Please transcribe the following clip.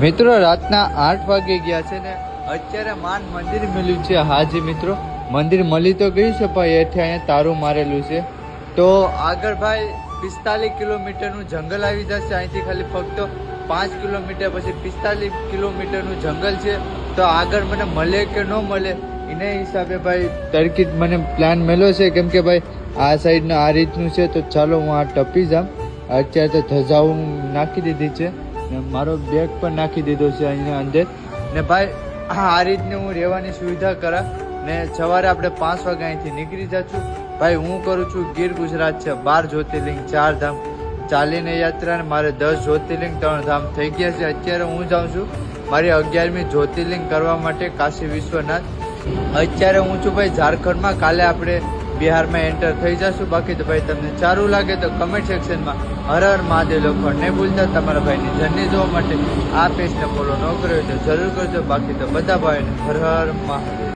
મિત્રો, રાતના આઠ વાગે ગયા છે ને અત્યારે માન મંદિર મળ્યું છે. હાજી મિત્રો, મંદિર મળી તો ગયું છે, પણ એથી અહીંયા તારું મારેલું છે. તો આગળ ભાઈ, પિસ્તાલીસ કિલોમીટરનું જંગલ આવી જશે. અહીંથી ખાલી ફક્ત પાંચ કિલોમીટર પછી પિસ્તાલીસ કિલોમીટરનું જંગલ છે. તો આગળ મને મળે કે ન મળે, એના હિસાબે ભાઈ તરકીટ મને પ્લાન મળ્યો છે. કેમ કે ભાઈ, આ સાઈડનું આ રીતનું છે. તો ચાલો હું આ ટપી જામ અત્યારે તો ધજાઓ નાખી દીધી છે. ને મારો બેગ પણ નાખી દીધો છે અહીંયા અંદર. ને ભાઈ, આ રીતની હું રહેવાની સુવિધા કરા. ને સવારે આપણે પાંચ વાગે અહીંથી નીકળી જાશું. ભાઈ, હું કરું છું ગીર ગુજરાત છે. બાર જ્યોતિર્લિંગ, ચાર ધામ. ચાલીને યાત્રા ને મારે દસ જ્યોતિર્લિંગ, ત્રણ ધામ થઈ ગયા છે. અત્યારે હું જાઉં છું મારી અગિયારમી જ્યોતિર્લિંગ કરવા માટે કાશી વિશ્વનાથ. અત્યારે હું છું ભાઈ ઝારખંડમાં. કાલે આપણે બિહારમાં એન્ટર થઈ જશું. બાકી તો ભાઈ તમને સારું લાગે તો કમેન્ટ સેક્શનમાં હર હર મહાદેવ લખો ને ભૂલતા. તમારા ભાઈની જર્ની જોવા માટે આ પેજને ફોલો ન કર્યો તો જરૂર કરજો. બાકી તો બધા ભાઈને હર હર મહાદેવ.